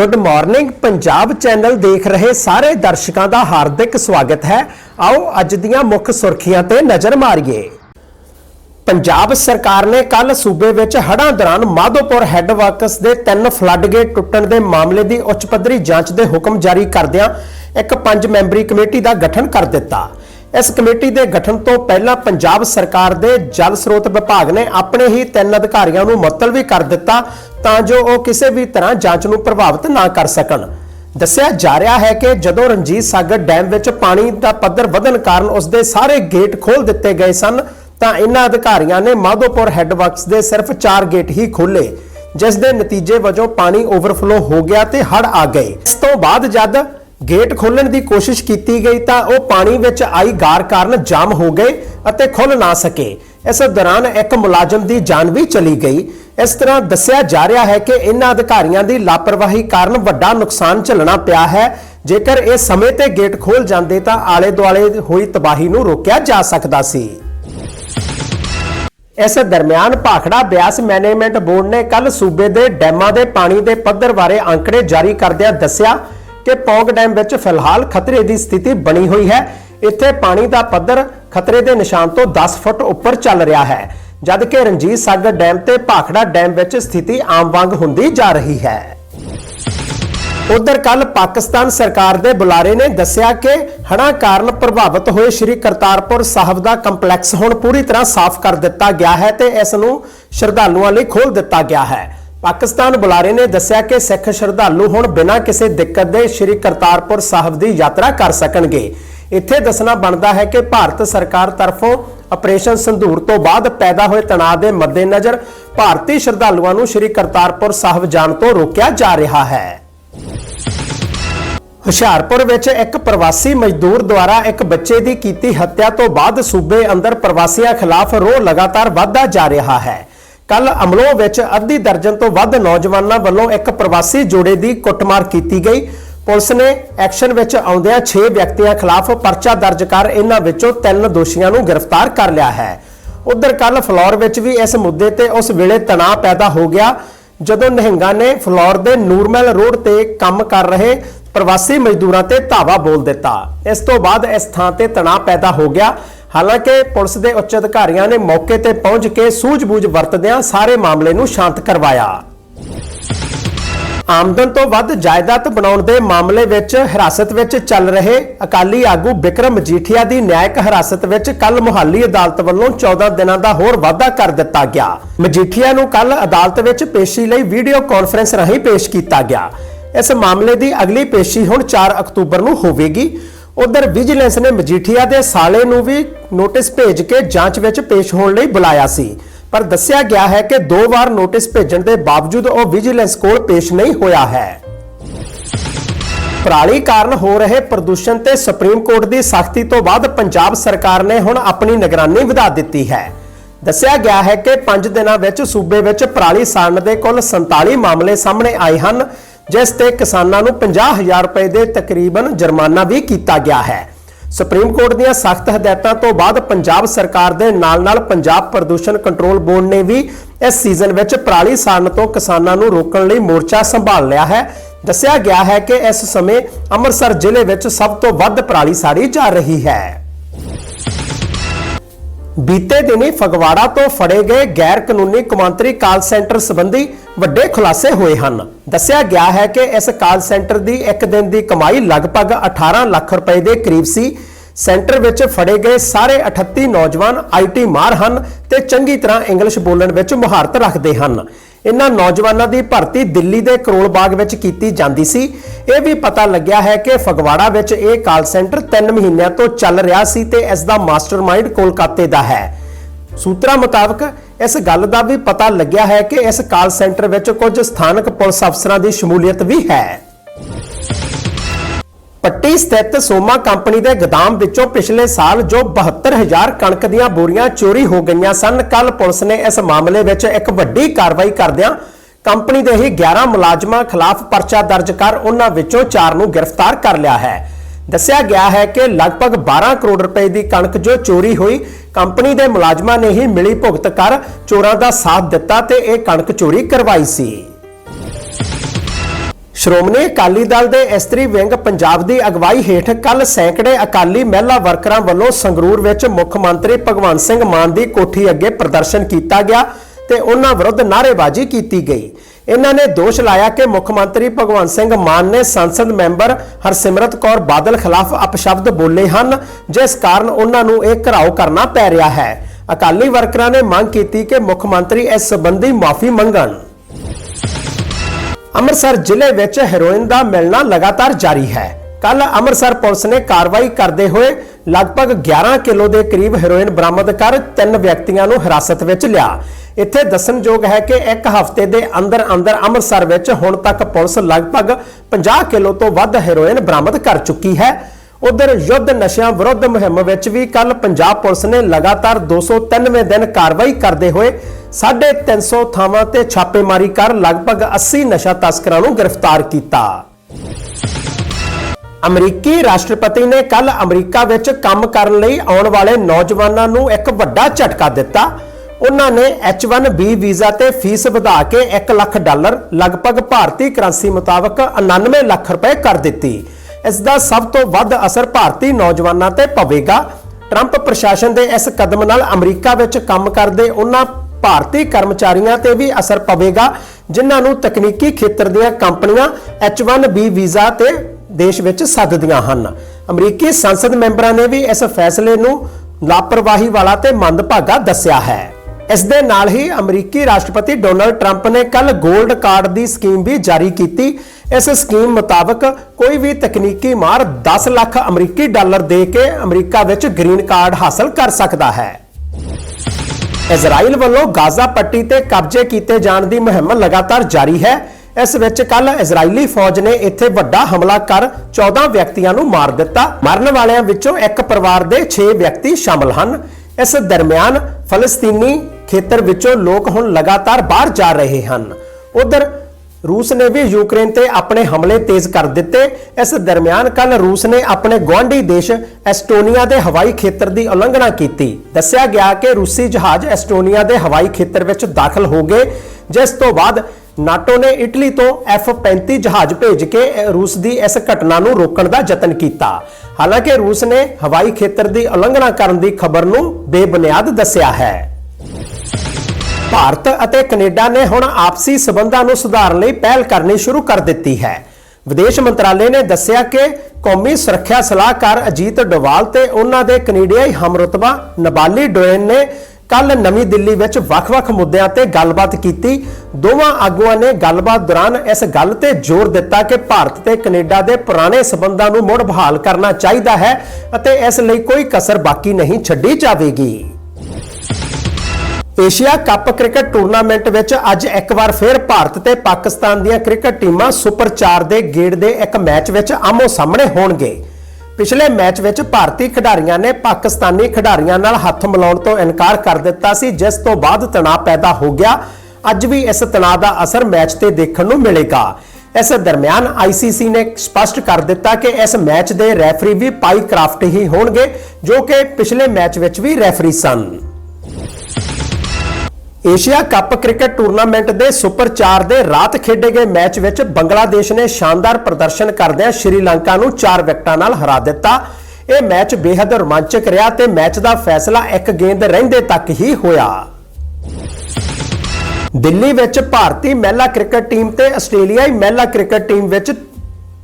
Good morning Punjab channel ਦੇਖ ਰਹੇ ਸਾਰੇ ਦਰਸ਼ਕਾਂ ਦਾ ਹਾਰਦਿਕ ਸਵਾਗਤ ਹੈ। ਆਓ ਅੱਜ ਦੀਆਂ ਮੁੱਖ ਸੁਰਖੀਆਂ ਤੇ ਨਜ਼ਰ ਮਾਰੀਏ। ਪੰਜਾਬ ਸਰਕਾਰ ਨੇ ਕੱਲ ਸੂਬੇ ਵਿੱਚ ਹੜ੍ਹਾਂ ਦੌਰਾਨ ਮਾਧੋਪੁਰ ਹੈੱਡ ਵਰਕਸ ਦੇ ਤਿੰਨ ਫਲੱਡ ਗੇਟ ਟੁੱਟਣ ਦੇ ਮਾਮਲੇ ਦੀ ਉੱਚ ਪੱਧਰੀ ਜਾਂਚ ਦੇ ਹੁਕਮ ਜਾਰੀ ਕਰਦਿਆਂ ਇੱਕ ਪੰਜ ਮੈਂਬਰੀ ਕਮੇਟੀ ਦਾ ਗਠਨ ਕਰ ਦਿੱਤਾ। ਇਸ ਕਮੇਟੀ ਦੇ ਗਠਨ ਤੋਂ ਪਹਿਲਾਂ ਪੰਜਾਬ ਸਰਕਾਰ ਦੇ ਜਲ ਸਰੋਤ ਵਿਭਾਗ ਨੇ ਆਪਣੇ ਹੀ ਤਿੰਨ ਅਧਿਕਾਰੀਆਂ ਨੂੰ ਮੁਅੱਤਲ ਵੀ ਕਰ ਦਿੱਤਾ। ਤਾਂ ਜੋ ਉਹ ਕਿਸੇ ਵੀ ਤਰ੍ਹਾਂ ਜਾਂਚ ਨੂੰ ਪ੍ਰਭਾਵਿਤ ਨਾ ਕਰ ਸਕਣ। ਦੱਸਿਆ ਜਾ ਰਿਹਾ ਹੈ ਕਿ ਜਦੋਂ ਰਣਜੀਤ ਸਾਗਰ ਡੈਮ ਵਿੱਚ ਪਾਣੀ ਦਾ ਪੱਧਰ ਵਧਣ ਕਾਰਨ ਉਸ ਦੇ ਸਾਰੇ ਗੇਟ ਖੋਲ ਦਿੱਤੇ ਗਏ ਸਨ, ਤਾਂ ਇਨ੍ਹਾਂ ਅਧਿਕਾਰੀਆਂ ਨੇ ਮਾਧੋਪੁਰ ਹੈੱਡ ਵਰਕਸ ਦੇ ਸਿਰਫ 4 ਗੇਟ ਹੀ ਖੋਲੇ ਜਿਸ ਦੇ ਨਤੀਜੇ ਵਜੋਂ ਪਾਣੀ ਓਵਰਫਲੋ ਹੋ ਗਿਆ ਤੇ ਹੜ ਆ ਗਏ। ਇਸ ਤੋਂ ਬਾਅਦ ਜਦ ਗੇਟ ਖੋਲਣ ਦੀ ਕੋਸ਼ਿਸ਼ ਕੀਤੀ ਗਈ ਤਾਂ ਉਹ ਪਾਣੀ ਵਿੱਚ ਆਈ ਗਾਰ ਕਾਰਨ ਜਾਮ ਹੋ ਗਏ ਅਤੇ ਖੁੱਲ ਨਾ ਸਕੇ। ਇਸ ਦੌਰਾਨ ਇੱਕ ਮੁਲਾਜ਼ਮ ਦੀ ਜਾਨ ਵੀ ਚਲੀ ਗਈ। ਇਸ ਤਰ੍ਹਾਂ ਦੱਸਿਆ ਜਾ ਰਿਹਾ ਹੈ ਕਿ ਇਹਨਾਂ ਅਧਿਕਾਰੀਆਂ ਦੀ ਲਾਪਰਵਾਹੀ ਕਾਰਨ ਵੱਡਾ ਨੁਕਸਾਨ ਝੱਲਣਾ ਪਿਆ ਹੈ। ਜੇਕਰ ਇਹ ਸਮੇਂ ਤੇ ਗੇਟ ਖੋਲ ਜਾਂਦੇ ਤਾਂ ਆਲੇ ਦੁਆਲੇ ਹੋਈ ਤਬਾਹੀ ਨੂੰ ਰੋਕਿਆ ਜਾ ਸਕਦਾ ਸੀ। ਇਸ ਦਰਮਿਆਨ ਭਾਖੜਾ ਬਿਆਸ ਮੈਨੇਜਮੈਂਟ ਬੋਰਡ ਨੇ ਕੱਲ ਸੂਬੇ ਦੇ ਡੈਮਾਂ ਦੇ ਪਾਣੀ ਦੇ ਪੱਧਰ ਬਾਰੇ ਅੰਕੜੇ ਜਾਰੀ ਕਰਦਿਆਂ ਦੱਸਿਆ ਕਿ ਪੌਂਗ ਡੈਮ ਵਿੱਚ ਫਿਲਹਾਲ ਖਤਰੇ ਦੀ ਸਥਿਤੀ ਬਣੀ ਹੋਈ ਹੈ। ਇੱਥੇ ਪਾਣੀ ਦਾ ਪੱਧਰ ਖਤਰੇ ਦੇ ਨਿਸ਼ਾਨ ਤੋਂ 10 ਫੁੱਟ ਉੱਪਰ ਚੱਲ ਰਿਹਾ ਹੈ। ਜਦ ਕਿ ਰਣਜੀਤ ਸਾਗਰ ਡੈਮ ਤੇ ਭਾਖੜਾ ਡੈਮ ਵਿੱਚ ਸਥਿਤੀ ਆਮ ਵਾਂਗ ਹੁੰਦੀ ਜਾ ਰਹੀ ਹੈ। ਉਧਰ ਕੱਲ ਪਾਕਿਸਤਾਨ ਸਰਕਾਰ ਦੇ ਬੁਲਾਰੇ ਨੇ ਦੱਸਿਆ ਕਿ ਹੜ੍ਹਾਂ ਕਾਰਨ ਪ੍ਰਭਾਵਿਤ ਹੋਏ ਸ੍ਰੀ ਕਰਤਾਰਪੁਰ ਸਾਹਿਬ ਦਾ ਕੰਪਲੈਕਸ ਹੁਣ ਪੂਰੀ ਤਰ੍ਹਾਂ ਸਾਫ਼ ਕਰ ਦਿੱਤਾ ਗਿਆ ਹੈ ਤੇ ਇਸ ਨੂੰ ਸ਼ਰਧਾਲੂਆਂ ਲਈ ਖੋਲ ਦਿੱਤਾ ਗਿਆ ਹੈ। ਪਾਕਿਸਤਾਨ ਬੁਲਾਰੇ ਨੇ ਦੱਸਿਆ ਕਿ ਸਿੱਖ ਸ਼ਰਧਾਲੂ ਹੁਣ ਬਿਨਾਂ ਕਿਸੇ ਦਿੱਕਤ ਦੇ ਸ੍ਰੀ ਕਰਤਾਰਪੁਰ ਸਾਹਿਬ ਦੀ ਯਾਤਰਾ ਕਰ ਸਕਣਗੇ। ਇੱਥੇ ਦੱਸਣਾ ਬਣਦਾ ਹੈ ਕਿ ਭਾਰਤ ਸਰਕਾਰ ਤਰਫੋਂ ਆਪਰੇਸ਼ਨ ਸੰਧੂਰ ਤੋਂ ਬਾਅਦ ਪੈਦਾ ਹੋਏ ਤਣਾਅ ਦੇ ਮੱਦੇਨਜ਼ਰ ਭਾਰਤੀ ਸ਼ਰਧਾਲੂਆਂ ਨੂੰ ਸ੍ਰੀ ਕਰਤਾਰਪੁਰ ਸਾਹਿਬ ਜਾਣ ਤੋਂ ਰੋਕਿਆ ਜਾ ਰਿਹਾ ਹੈ। ਹੁਸ਼ਿਆਰਪੁਰ ਵਿੱਚ ਇੱਕ ਪ੍ਰਵਾਸੀ ਮਜ਼ਦੂਰ ਦੁਆਰਾ ਇੱਕ ਬੱਚੇ ਦੀ ਕੀਤੀ ਹੱਤਿਆ ਤੋਂ ਬਾਅਦ ਸੂਬੇ ਅੰਦਰ ਪ੍ਰਵਾਸੀਆਂ ਖਿਲਾਫ ਰੋਹ ਲਗਾਤਾਰ ਵਧਦਾ ਜਾ ਰਿਹਾ ਹੈ। ਕੱਲ ਅਮਲੋਹ ਵਿੱਚ ਅੱਧੀ ਦਰਜਨ ਤੋਂ ਵੱਧ ਨੌਜਵਾਨਾਂ ਵੱਲੋਂ ਇੱਕ ਪ੍ਰਵਾਸੀ ਜੋੜੇ ਦੀ ਕੁੱਟਮਾਰ ਕੀਤੀ ਗਈ। ਪੁਲਿਸ ਨੇ ਐਕਸ਼ਨ ਵਿੱਚ ਆਉਂਦਿਆਂ 6 ਵਿਅਕਤੀਆਂ ਖਿਲਾਫ ਪਰਚਾ ਦਰਜ ਕਰ ਇਹਨਾਂ ਵਿੱਚੋਂ 3 ਦੋਸ਼ੀਆਂ ਨੂੰ ਗ੍ਰਿਫਤਾਰ ਕਰ ਲਿਆ ਹੈ। ਉਧਰ ਕੱਲ ਫਲੋਰ ਵਿੱਚ ਵੀ ਇਸ ਮੁੱਦੇ ਤੇ ਉਸ ਵੇਲੇ ਤਣਾਅ ਪੈਦਾ ਹੋ ਗਿਆ, ਜਦੋਂ ਨਿਹੰਗਾਂ ਨੇ ਫਲੋਰ ਦੇ ਨੂਰਮਹਿਲ ਰੋਡ ਤੇ ਕੰਮ ਕਰ ਰਹੇ ਪ੍ਰਵਾਸੀ ਮਜ਼ਦੂਰਾਂ ਤੇ ਧਾਵਾ ਬੋਲ ਦਿੱਤਾ। ਇਸ ਤੋਂ ਬਾਅਦ ਇਸ ਥਾਂ ਤੇ ਤਣਾਅ ਪੈਦਾ ਹੋ ਗਿਆ। ਹਾਲਾਂਕਿ ਪੁਲਿਸ ਦੇ ਉੱਚ ਅਧਿਕਾਰੀਆਂ ਨੇ ਮੌਕੇ ਤੇ ਪਹੁੰਚ ਕੇ ਸੂਝ-ਬੂਝ ਵਰਤਦਿਆਂ ਸਾਰੇ ਮਾਮਲੇ ਨੂੰ ਸ਼ਾਂਤ ਕਰਵਾਇਆ। ਆਮਦਨ ਤੋਂ ਵੱਧ ਜਾਇਦਾਦ ਬਣਾਉਣ ਦੇ ਮਾਮਲੇ ਵਿੱਚ ਹਿਰਾਸਤ ਵਿੱਚ ਚੱਲ ਰਹੇ ਅਕਾਲੀ ਆਗੂ ਵਿਕਰਮ ਮਜੀਠੀਆ ਦੀ ਨਿਆਇਕ ਹਿਰਾਸਤ ਵਿੱਚ ਕੱਲ ਮੁਹਾਲੀ ਅਦਾਲਤ ਵੱਲੋਂ 14 ਦਿਨਾਂ ਦਾ ਹੋਰ ਵਾਅਦਾ ਕਰ ਦਿੱਤਾ ਗਿਆ। ਮਜੀਠੀਆ ਨੂੰ ਕੱਲ ਅਦਾਲਤ ਵਿੱਚ ਪੇਸ਼ੀ ਲਈ ਵੀਡੀਓ ਕਾਨਫਰੰਸ ਰਾਹੀਂ ਪੇਸ਼ ਕੀਤਾ ਗਿਆ। ਇਸ ਮਾਮਲੇ ਦੀ ਅਗਲੀ ਪੇਸ਼ੀ ਹੁਣ 4 ਅਕਤੂਬਰ ਨੂੰ ਹੋਵੇਗੀ। ਉਧਰ ਵਿਜੀਲੈਂਸ ਨੇ ਮਜੀਠੀਆ ਦੇ ਸਾਲੇ ਨੂੰ ਵੀ ਨੋਟਿਸ ਭੇਜ ਕੇ ਜਾਂਚ ਵਿੱਚ ਪੇਸ਼ ਹੋਣ ਲਈ ਬੁਲਾਇਆ ਸੀ। ਪਰ ਦੱਸਿਆ ਗਿਆ ਹੈ ਕਿ ਦੋ ਵਾਰ ਨੋਟਿਸ ਭੇਜਣ ਦੇ ਬਾਵਜੂਦ ਉਹ ਵਿਜੀਲੈਂਸ ਕੋਲ ਪੇਸ਼ ਨਹੀਂ ਹੋਇਆ ਹੈ। ਪਰਾਲੀ ਕਾਰਨ ਹੋ ਰਹੇ ਪ੍ਰਦੂਸ਼ਣ ਤੇ ਸੁਪਰੀਮ ਕੋਰਟ ਦੀ ਸਖਤੀ ਤੋਂ ਬਾਅਦ ਪੰਜਾਬ ਸਰਕਾਰ ਨੇ ਹੁਣ ਆਪਣੀ ਨਿਗਰਾਨੀ ਵਧਾ ਦਿੱਤੀ ਹੈ। ਦੱਸਿਆ ਗਿਆ ਹੈ ਕਿ 5 ਦਿਨਾਂ ਵਿੱਚ ਸੂਬੇ ਵਿੱਚ ਪਰਾਲੀ ਸਾੜਨ ਦੇ ਕੁੱਲ 47 ਮਾਮਲੇ ਸਾਹਮਣੇ ਆਏ ਹਨ, ਜਿਸ ਤੇ ਕਿਸਾਨਾਂ ਨੂੰ 50000 ਰੁਪਏ ਦੇ ਤਕਰੀਬਨ ਜੁਰਮਾਨਾ ਵੀ ਕੀਤਾ ਗਿਆ ਹੈ। ਸੁਪਰੀਮ ਕੋਰਟ ਦੀਆਂ ਸਖਤ ਹਦਾਇਤਾਂ ਤੋਂ ਬਾਅਦ ਪੰਜਾਬ ਸਰਕਾਰ ਦੇ ਨਾਲ-ਨਾਲ ਪੰਜਾਬ ਪ੍ਰਦੂਸ਼ਣ ਕੰਟਰੋਲ ਬੋਰਡ ਨੇ ਵੀ ਇਸ ਸੀਜ਼ਨ ਵਿੱਚ ਪਰਾਲੀ ਸਾੜਨ ਤੋਂ ਕਿਸਾਨਾਂ ਨੂੰ ਰੋਕਣ ਲਈ ਮੋਰਚਾ ਸੰਭਾਲ ਲਿਆ ਹੈ। ਦੱਸਿਆ ਗਿਆ ਹੈ ਕਿ ਇਸ ਸਮੇਂ ਅੰਮ੍ਰਿਤਸਰ ਜ਼ਿਲ੍ਹੇ ਵਿੱਚ ਸਭ ਤੋਂ ਵੱਧ ਪਰਾਲੀ ਸਾੜੀ ਜਾ ਰਹੀ ਹੈ। ਬੀਤੇ ਦਿਨੀ ਫਗਵਾੜਾ ਤੋਂ ਫੜੇ ਗਏ ਗੈਰ ਕਾਨੂੰਨੀ ਕੌਮਾਂਤਰੀ ਕਾਲ ਸੈਂਟਰ ਸੰਬੰਧੀ ਵੱਡੇ ਖੁਲਾਸੇ ਹੋਏ ਹਨ। ਦੱਸਿਆ ਗਿਆ ਹੈ ਕਿ ਇਸ ਕਾਲ ਸੈਂਟਰ ਦੀ ਇੱਕ ਦਿਨ ਦੀ ਕਮਾਈ ਲਗਭਗ 18 ਲੱਖ ਰੁਪਏ ਦੇ ਕਰੀਬ ਸੀ। ਸੈਂਟਰ ਵਿੱਚ ਫੜੇ ਗਏ ਸਾਰੇ 38 ਨੌਜਵਾਨ ਆਈਟੀ ਮਾਰ ਹਨ ਤੇ ਚੰਗੀ ਤਰ੍ਹਾਂ ਇੰਗਲਿਸ਼ ਬੋਲਣ ਵਿੱਚ ਮੁਹਾਰਤ ਰੱਖਦੇ ਹਨ। ਇਨ੍ਹਾਂ ਨੌਜਵਾਨਾਂ ਦੀ ਭਰਤੀ ਦਿੱਲੀ ਦੇ ਕਰੋਲ ਬਾਗ ਵਿੱਚ ਕੀਤੀ ਜਾਂਦੀ ਸੀ। ਇਹ ਵੀ ਪਤਾ ਲੱਗਿਆ ਹੈ ਕਿ ਫਗਵਾੜਾ ਵਿੱਚ ਇਹ ਕਾਲ ਸੈਂਟਰ 3 ਮਹੀਨਿਆਂ ਤੋਂ ਚੱਲ ਰਿਹਾ ਸੀ ਤੇ ਇਸ ਦਾ ਮਾਸਟਰਮਾਈਂਡ ਕੋਲਕਾਤੇ ਦਾ ਹੈ। ਸੂਤਰਾਂ ਮੁਤਾਬਕ ਇਸ ਗੱਲ ਦਾ ਵੀ ਪਤਾ ਲੱਗਿਆ ਹੈ ਕਿ ਇਸ ਕਾਲ ਸੈਂਟਰ ਵਿੱਚ ਕੁਝ ਸਥਾਨਕ ਪੁਲਿਸ ਅਫਸਰਾਂ ਦੀ ਸ਼ਮੂਲੀਅਤ ਵੀ ਹੈ। ਪੱਟੀ ਸਥਿਤ ਸੋਮਾ ਕੰਪਨੀ ਦੇ ਗੋਦਾਮ ਵਿੱਚੋਂ ਪਿਛਲੇ ਸਾਲ ਜੋ 72000 ਕਣਕ ਦੀਆਂ ਬੋਰੀਆਂ ਚੋਰੀ ਹੋ ਗਈਆਂ ਸਨ ਕੱਲ ਪੁਲਿਸ ਨੇ ਇਸ ਮਾਮਲੇ ਵਿੱਚ ਇੱਕ ਵੱਡੀ ਕਾਰਵਾਈ ਕਰਦਿਆਂ ਕੰਪਨੀ ਦੇ ਹੀ 11 ਮੁਲਾਜ਼ਮਾਂ ਖਿਲਾਫ ਪਰਚਾ ਦਰਜ ਕਰ ਉਹਨਾਂ ਵਿੱਚੋਂ 4 ਨੂੰ ਗ੍ਰਿਫਤਾਰ ਕਰ ਲਿਆ ਹੈ। ਦੱਸਿਆ ਗਿਆ ਹੈ ਕਿ ਲਗਭਗ 12 ਕਰੋੜ ਰੁਪਏ ਦੀ ਕਣਕ ਜੋ ਚੋਰੀ ਹੋਈ ਕੰਪਨੀ ਦੇ ਮੁਲਾਜ਼ਮਾਂ ਨੇ ਹੀ ਮਿਲੀ ਭੁਗਤ ਕਰ ਚੋਰਾਂ ਦਾ ਸਾਥ ਦਿੱਤਾ ਤੇ ਇਹ ਕਣਕ ਚੋਰੀ ਕਰਵਾਈ ਸੀ। ਸ਼੍ਰੋਮਣੀ ਅਕਾਲੀ ਦਲ ਦੇ ਇਸਤਰੀ ਵਿੰਗ ਪੰਜਾਬ ਦੀ ਅਗਵਾਈ ਹੇਠ ਕੱਲ ਸੈਂਕੜੇ ਅਕਾਲੀ ਮਹਿਲਾ ਵਰਕਰਾਂ ਵੱਲੋਂ ਸੰਗਰੂਰ ਵਿੱਚ ਮੁੱਖ ਮੰਤਰੀ ਭਗਵੰਤ ਸਿੰਘ ਮਾਨ ਦੀ ਕੋਠੀ ਅੱਗੇ ਪ੍ਰਦਰਸ਼ਨ ਕੀਤਾ ਗਿਆ ਤੇ ਉਹਨਾਂ ਵਿਰੁੱਧ ਨਾਅਰੇਬਾਜ਼ੀ ਕੀਤੀ ਗਈ। ਇਹਨਾਂ ਨੇ ਦੋਸ਼ ਲਾਇਆ ਕਿ ਮੁੱਖ ਮੰਤਰੀ ਭਗਵੰਤ ਸਿੰਘ ਮਾਨ ਨੇ ਸੰਸਦ ਮੈਂਬਰ ਹਰਸਿਮਰਤ ਕੌਰ ਬਾਦਲ ਖਿਲਾਫ ਅਪਸ਼ਬਦ ਬੋਲੇ ਹਨ, ਜਿਸ ਕਾਰਨ ਉਹਨਾਂ ਨੂੰ ਇਹ ਘਰਾਓ ਕਰਨਾ ਪੈ ਰਿਹਾ ਹੈ। ਅਕਾਲੀ ਵਰਕਰਾਂ ਨੇ ਮੰਗ ਕੀਤੀ ਕਿ ਮੁੱਖ ਮੰਤਰੀ ਇਸ ਸੰਬੰਧੀ ਮਾਫੀ ਮੰਗਣ। ਅੰਮ੍ਰਿਤਸਰ ਜ਼ਿਲ੍ਹੇ ਵਿੱਚ ਹੈਰੋਇਨ ਦਾ ਮਿਲਣਾ ਲਗਾਤਾਰ ਜਾਰੀ ਹੈ। ਕੱਲ ਅੰਮ੍ਰਿਤਸਰ ਪੁਲਿਸ ਨੇ ਕਾਰਵਾਈ ਕਰਦੇ ਹੋਏ ਲਗਭਗ 11 ਕਿਲੋ ਦੇ ਕਰੀਬ ਹੈਰੋਇਨ ਬਰਾਮਦ ਕਰ ਤਿੰਨ ਵਿਅਕਤੀਆਂ ਨੂੰ ਹਿਰਾਸਤ ਵਿੱਚ ਲਿਆ। ਇੱਥੇ ਦੱਸਣਯੋਗ ਹੈ ਕਿ ਇੱਕ ਹਫ਼ਤੇ ਦੇ ਅੰਦਰ ਅੰਦਰ ਅੰਮ੍ਰਿਤਸਰ ਵਿੱਚ ਹੁਣ ਤੱਕ ਪੁਲਿਸ ਲਗਭਗ 50 ਕਿਲੋ ਤੋਂ ਵੱਧ ਹੈਰੋਇਨ ਬਰਾਮਦ ਕਰ ਚੁੱਕੀ ਹੈ। ਉਧਰ ਯੁੱਧ ਨਸ਼ਿਆਂ ਵਿਰੁੱਧ ਮੁਹਿੰਮ ਵਿੱਚ ਵੀ ਕੱਲ ਪੰਜਾਬ ਪੁਲਿਸ ਨੇ ਲਗਾਤਾਰ 293 ਦਿਨ ਕਾਰਵਾਈ ਕਰਦੇ ਹੋਏ 350 ਥਾਵਾਂ ਤੇ ਛਾਪੇਮਾਰੀ ਕਰ ਲਗਭਗ 80 ਨਸ਼ਾ ਤਸਕਰਾਂ ਨੂੰ ਗ੍ਰਿਫਤਾਰ ਕੀਤਾ। ਅਮਰੀਕੀ ਰਾਸ਼ਟਰਪਤੀ ਨੇ ਕੱਲ ਅਮਰੀਕਾ ਵਿੱਚ ਕੰਮ ਕਰਨ ਲਈ ਆਉਣ ਵਾਲੇ ਨੌਜਵਾਨਾਂ ਨੂੰ ਇੱਕ ਵੱਡਾ ਝਟਕਾ ਦਿੱਤਾ। ਉਹਨਾਂ ਨੇ H1B ਵੀਜ਼ਾ ਤੇ ਫੀਸ ਵਧਾ ਕੇ 1 ਲੱਖ ਡਾਲਰ, ਲਗਭਗ ਭਾਰਤੀ ਕਰੰਸੀ ਮੁਤਾਬਕ 99 ਲੱਖ ਰੁਪਏ ਕਰ ਦਿੱਤੀ। ਇਸ ਦਾ ਸਭ ਤੋਂ ਵੱਧ ਅਸਰ ਭਾਰਤੀ ਨੌਜਵਾਨਾਂ ਤੇ ਪਵੇਗਾ। ਟਰੰਪ ਪ੍ਰਸ਼ਾਸਨ ਦੇ ਇਸ ਕਦਮ ਨਾਲ ਅਮਰੀਕਾ ਵਿੱਚ ਕੰਮ ਕਰਦੇ ਉਹਨਾਂ ਭਾਰਤੀ ਕਰਮਚਾਰੀਆਂ ਤੇ ਵੀ ਅਸਰ ਪਵੇਗਾ, ਜਿਨ੍ਹਾਂ ਨੂੰ ਤਕਨੀਕੀ ਖੇਤਰ ਦੀਆਂ ਕੰਪਨੀਆਂ H1B ਵੀਜ਼ਾ ਤੇ ਦੇਸ਼ ਵਿੱਚ ਸੱਦਦੀਆਂ ਹਨ। ਅਮਰੀਕੀ ਸੰਸਦ ਮੈਂਬਰਾਂ ਨੇ ਵੀ ਇਸ ਫੈਸਲੇ ਨੂੰ ਲਾਪਰਵਾਹੀ ਵਾਲਾ ਤੇ ਮੰਦਭਾਗਾ ਦੱਸਿਆ ਹੈ। ਇਸ ਦੇ ਨਾਲ ਹੀ ਅਮਰੀਕੀ ਰਾਸ਼ਟਰਪਤੀ ਡੋਨਲਡ ਟਰੰਪ ਨੇ ਕੱਲ 골ਡ ਕਾਰਡ ਦੀ ਸਕੀਮ ਵੀ ਜਾਰੀ ਕੀਤੀ। ਇਸ ਸਕੀਮ ਮੁਤਾਬਕ ਕੋਈ ਵੀ ਤਕਨੀਕੀ ਮਾਹਰ 10 ਲੱਖ ਅਮਰੀਕੀ ਡਾਲਰ ਦੇ ਕੇ ਅਮਰੀਕਾ ਵਿੱਚ ਗ੍ਰੀਨ ਕਾਰਡ ਹਾਸਲ ਕਰ ਸਕਦਾ ਹੈ। ਇਜ਼ਰਾਈਲ ਵੱਲੋਂ ਗਾਜ਼ਾ ਪੱਟੀ ਤੇ ਕਬਜ਼ੇ ਕੀਤੇ ਜਾਣ ਦੀ ਮੁਹਿੰਮ ਲਗਾਤਾਰ ਜਾਰੀ ਹੈ। ਇਸ ਵਿੱਚ ਕੱਲ ਇਜ਼ਰਾਈਲੀ ਫੌਜ ਨੇ ਇੱਥੇ ਵੱਡਾ ਹਮਲਾ ਕਰ 14 ਵਿਅਕਤੀਆਂ ਨੂੰ ਮਾਰ ਦਿੱਤਾ। ਮਰਨ ਵਾਲਿਆਂ ਵਿੱਚੋਂ ਇੱਕ ਪਰਿਵਾਰ ਦੇ 6 ਵਿਅਕਤੀ ਸ਼ਾਮਲ ਹਨ। ਇਸ ਦਰਮਿਆਨ ਫਲਸਤੀਨੀ ਖੇਤਰ ਵਿੱਚੋਂ ਲੋਕ ਹੁਣ ਲਗਾਤਾਰ ਬਾਹਰ ਜਾ ਰਹੇ ਹਨ। ਉਧਰ ਰੂਸ ਨੇ ਵੀ ਯੂਕਰੇਨ ਤੇ ਆਪਣੇ ਹਮਲੇ ਤੇਜ਼ ਕਰ ਦਿੱਤੇ। ਇਸ ਦਰਮਿਆਨ ਕੱਲ ਰੂਸ ਨੇ ਆਪਣੇ ਗੁਆਂਢੀ ਦੇਸ਼ ਐਸਟੋਨੀਆ ਦੇ ਹਵਾਈ ਖੇਤਰ ਦੀ ਉਲੰਘਣਾ ਕੀਤੀ। ਦੱਸਿਆ ਗਿਆ ਕਿ ਰੂਸੀ ਜਹਾਜ਼ ਐਸਟੋਨੀਆ ਦੇ ਹਵਾਈ ਖੇਤਰ ਵਿੱਚ ਦਾਖਲ ਹੋ ਗਏ। ਜਿਸ ਤੋਂ ਬਾਅਦ ਨਾਟੋ ਨੇ ਇਟਲੀ ਤੋਂ F-35 ਜਹਾਜ਼ ਭੇਜ ਕੇ ਰੂਸ ਦੀ ਇਸ ਘਟਨਾ ਨੂੰ ਰੋਕਣ ਦਾ ਯਤਨ ਕੀਤਾ। ਹਾਲਾਂਕਿ ਰੂਸ ਨੇ ਹਵਾਈ ਖੇਤਰ ਦੀ ਉਲੰਘਣਾ ਕਰਨ ਦੀ ਖਬਰ ਨੂੰ ਬੇਬੁਨਿਆਦ ਦੱਸਿਆ ਹੈ। ਭਾਰਤ ਅਤੇ ਕੈਨੇਡਾ ਨੇ ਹੁਣ ਆਪਸੀ ਸਬੰਧਾਂ ਨੂੰ ਸੁਧਾਰਨ ਲਈ ਪਹਿਲ ਕਰਨੀ ਸ਼ੁਰੂ ਕਰ ਦਿੱਤੀ ਹੈ। ਵਿਦੇਸ਼ ਮੰਤਰਾਲੇ ਨੇ ਦੱਸਿਆ ਕਿ ਕੌਮੀ ਸੁਰੱਖਿਆ ਸਲਾਹਕਾਰ ਅਜੀਤ ਡੋਵਾਲ ਤੇ ਉਹਨਾਂ ਦੇ ਕੈਨੇਡੀਆਈ ਹਮਰਤਬਾ ਨਬਾਲੀ ਡੋਇਨ ਨੇ ਕੱਲ ਨਵੀਂ ਦਿੱਲੀ ਵਿੱਚ ਵੱਖ-ਵੱਖ ਮੁੱਦਿਆਂ ਤੇ ਗੱਲਬਾਤ ਕੀਤੀ। ਦੋਵਾਂ ਆਗੂਆਂ ਨੇ ਗੱਲਬਾਤ ਦੌਰਾਨ ਇਸ ਗੱਲ ਤੇ ਜ਼ੋਰ ਦਿੱਤਾ ਕਿ ਭਾਰਤ ਤੇ ਕੈਨੇਡਾ ਦੇ ਪੁਰਾਣੇ ਸਬੰਧਾਂ ਨੂੰ ਮੁੜ ਬਹਾਲ ਕਰਨਾ ਚਾਹੀਦਾ ਹੈ ਅਤੇ ਇਸ ਲਈ ਕੋਈ ਕਸਰ ਬਾਕੀ ਨਹੀਂ ਛੱਡੀ ਜਾਵੇਗੀ। ਏਸ਼ੀਆ ਕੱਪ ਕ੍ਰਿਕਟ ਟੂਰਨਾਮੈਂਟ ਵਿੱਚ ਅੱਜ ਇੱਕ ਵਾਰ ਫਿਰ ਭਾਰਤ ਤੇ ਪਾਕਿਸਤਾਨ ਦੀਆਂ ਕ੍ਰਿਕਟ ਟੀਮਾਂ ਸੁਪਰ 4 ਦੇ ਗੇੜ ਦੇ ਇੱਕ ਮੈਚ ਵਿੱਚ ਆਮੋ ਸਾਹਮਣੇ ਹੋਣਗੇ। ਪਿਛਲੇ ਮੈਚ ਵਿੱਚ ਭਾਰਤੀ ਖਿਡਾਰੀਆਂ ਨੇ ਪਾਕਿਸਤਾਨੀ ਖਿਡਾਰੀਆਂ ਨਾਲ ਹੱਥ ਮਿਲਾਉਣ ਤੋਂ ਇਨਕਾਰ ਕਰ ਦਿੱਤਾ ਸੀ, ਜਿਸ ਤੋਂ ਬਾਅਦ ਤਣਾਅ ਪੈਦਾ ਹੋ ਗਿਆ। ਅੱਜ ਵੀ ਇਸ ਤਣਾਅ ਦਾ ਅਸਰ ਮੈਚ ਤੇ ਦੇਖਣ ਨੂੰ ਮਿਲੇਗਾ। ਇਸ ਦਰਮਿਆਨ ਆਈਸੀਸੀ ਨੇ ਸਪਸ਼ਟ ਕਰ ਦਿੱਤਾ ਕਿ ਇਸ ਮੈਚ ਦੇ ਰੈਫਰੀ ਵੀ ਪਾਈ ਕਰਾਫਟ ਹੀ ਹੋਣਗੇ, ਜੋ ਕਿ ਪਿਛਲੇ ਮੈਚ ਵਿੱਚ ਵੀ ਰੈਫਰੀ ਸਨ। ਏਸ਼ੀਆ ਕੱਪ ਕ੍ਰਿਕਟ ਟੂਰਨਾਮੈਂਟ ਦੇ ਸੁਪਰ 4 ਦੇ ਰਾਤ ਖੇਡੇ ਗਏ ਮੈਚ ਵਿੱਚ ਬੰਗਲਾਦੇਸ਼ ਨੇ ਸ਼ਾਨਦਾਰ ਪ੍ਰਦਰਸ਼ਨ ਕਰਦਿਆਂ ਸ਼੍ਰੀਲੰਕਾ ਨੂੰ 4 ਵਿਕਟਾਂ ਨਾਲ ਹਰਾ ਦਿੱਤਾ। ਇਹ ਮੈਚ ਬੇहद ਰੋਮਾਂਚਕ ਰਿਹਾ ਤੇ ਮੈਚ ਦਾ ਫੈਸਲਾ ਇੱਕ ਗੇਂਦ ਰਹਿੰਦੇ ਤੱਕ ਹੀ ਹੋਇਆ। ਦਿੱਲੀ ਵਿੱਚ ਭਾਰਤੀ ਮਹਿਲਾ ਕ੍ਰਿਕਟ ਟੀਮ ਤੇ ਆਸਟ੍ਰੇਲੀਆਈ ਮਹਿਲਾ ਕ੍ਰਿਕਟ ਟੀਮ ਵਿੱਚ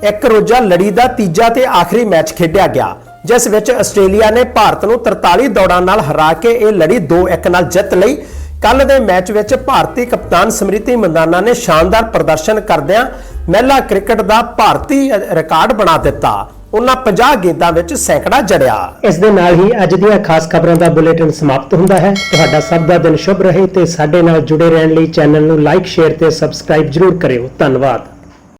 ਇੱਕ ਰੋਜ਼ਾ ਲੜੀ ਦਾ ਤੀਜਾ ਤੇ ਆਖਰੀ ਮੈਚ ਖੇਡਿਆ ਗਿਆ, ਜਿਸ ਵਿੱਚ ਆਸਟ੍ਰੇਲੀਆ ਨੇ ਭਾਰਤ ਨੂੰ 43 ਦੌੜਾਂ ਨਾਲ ਹਰਾ ਕੇ ਇਹ ਲੜੀ 2-1 ਨਾਲ ਜਿੱਤ ਲਈ ਕੱਲ ਦੇ ਮੈਚ ਵਿੱਚ ਭਾਰਤੀ ਕਪਤਾਨ ਸਮ੍ਰਿਤੀ ਮੰਦਾਨਾ ਨੇ ਸ਼ਾਨਦਾਰ ਪ੍ਰਦਰਸ਼ਨ ਕਰਦਿਆਂ ਮਹਿਲਾ ਕ੍ਰਿਕਟ ਦਾ ਭਾਰਤੀ ਰਿਕਾਰਡ ਬਣਾ ਦਿੱਤਾ। ਉਹਨਾਂ 50 ਗੇਂਦਾਂ ਵਿੱਚ ਸੈਂਕੜਾ ਜੜਿਆ। ਇਸ ਦੇ ਨਾਲ ਹੀ ਅੱਜ ਦੀਆਂ ਖਾਸ ਖਬਰਾਂ ਦਾ ਬੁਲੇਟਿਨ ਸਮਾਪਤ ਹੁੰਦਾ ਹੈ। ਤੁਹਾਡਾ ਸਭ ਦਾ ਦਿਨ ਸ਼ੁਭ ਰਹੇ ਤੇ ਸਾਡੇ ਨਾਲ ਜੁੜੇ ਰਹਿਣ ਲਈ ਚੈਨਲ ਨੂੰ ਲਾਈਕ, ਸ਼ੇਅਰ ਤੇ ਸਬਸਕ੍ਰਾਈਬ ਜਰੂਰ ਕਰਿਓ। ਧੰਨਵਾਦ।